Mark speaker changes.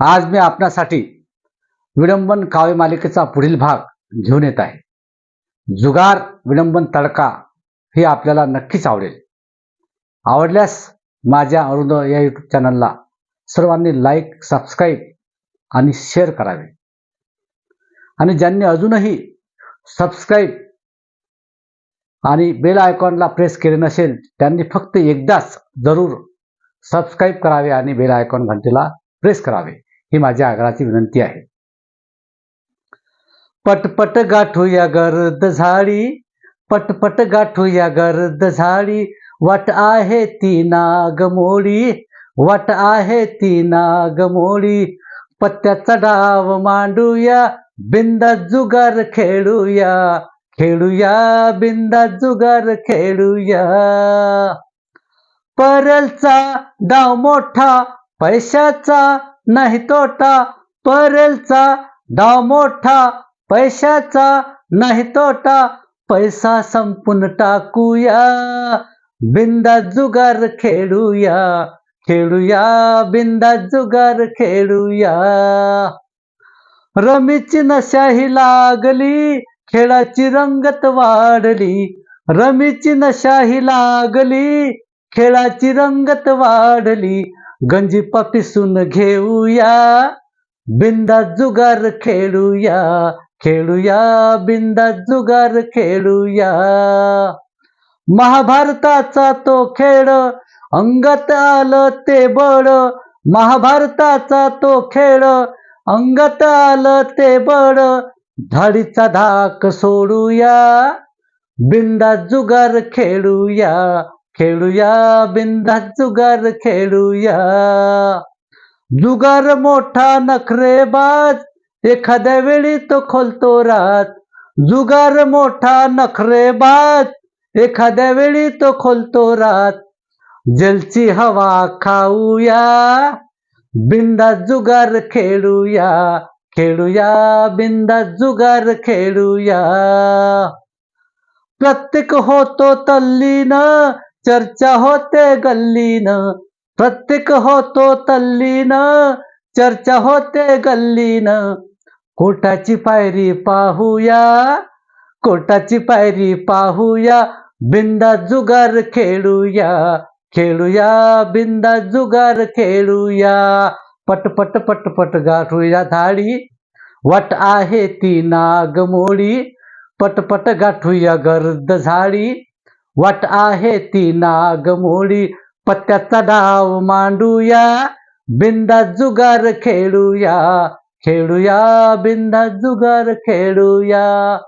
Speaker 1: आज मी आपणासाठी विडंबन काव्य मालिकेचा पुढील भाग घेऊन येत आहे. जुगार विडंबन तडका हे आपल्याला नक्कीच आवडेल. आवडल्यास माझ्या अरुण या यूट्यूब चॅनलला सर्वांनी लाईक सबस्क्राईब आणि शेअर करावे. आणि ज्यांनी अजूनही सबस्क्राईब आणि बेल आयकॉनला प्रेस केले नसेल त्यांनी फक्त एकदाच जरूर सबस्क्राईब करावे आणि बेल आयकॉन घंटेला प्रेस करावे. ही माझ्या आग्रहाची विनंती आहे. पटपट गाठूया गर्द झाडी पटपट गाठूया गर्द झाडी. वाट आहे ती नागमोडी वाट आहे ती नागमोडी. पत्त्याचा डाव मांडूया बिंदा जुगार खेळूया. खेळूया बिंदा जुगार खेळूया. परलचा डाव मोठा पैशाचा नाही तोटा परलचा डाव मोठा पैशाचा नाही तोटा पैसा संपून टाकूया बिंदा जुगार खेळूया खेळूया बिंदा जुगार खेळूया. रमीची नशाही लागली खेळाची रंगत वाढली. रमीची नशाही लागली खेळाची रंगत वाढली. गंजीपा पिसून घेऊया बिंदा जुगार खेळूया खेळूया बिंदा जुगार खेळूया. महाभारताचा तो खेळ अंगत आलं ते बळ. महाभारताचा तो खेळ अंगत आलं ते बळ. धाडीचा धाक सोडूया बिंदा जुगार खेळूया खेळूया बिंदा जुगार खेळूया जुगार मोठा नखरेबाज एखाद्या वेळी तो खोलतो रात जुगार मोठा नखरेबाज एखाद्या वेळी तो खोलतो रात जलची हवा खाऊया, बिंदा जुगार खेळूया खेळूया बिंदा जुगार खेळूया प्रत्येक होतो तल्लीन चर्चा होते गल्लीनं प्रत्येक होतो तल्लीन. चर्चा होते गल्लीनं. कोटाची पायरी पाहूया कोटाची पायरी पाहूया बिंदा जुगार खेळूया खेळूया बिंदा जुगार खेळूया. पटपट पटपट गाठूया धाडी. वाट आहे ती नागमोडी. पटपट गाठूया गर्द झाडी. वाट आहे ती नागमोडी. पत्त्याचा डाव मांडूया. बिंदा जुगार खेळूया. खेळूया बिंदा जुगार खेळूया.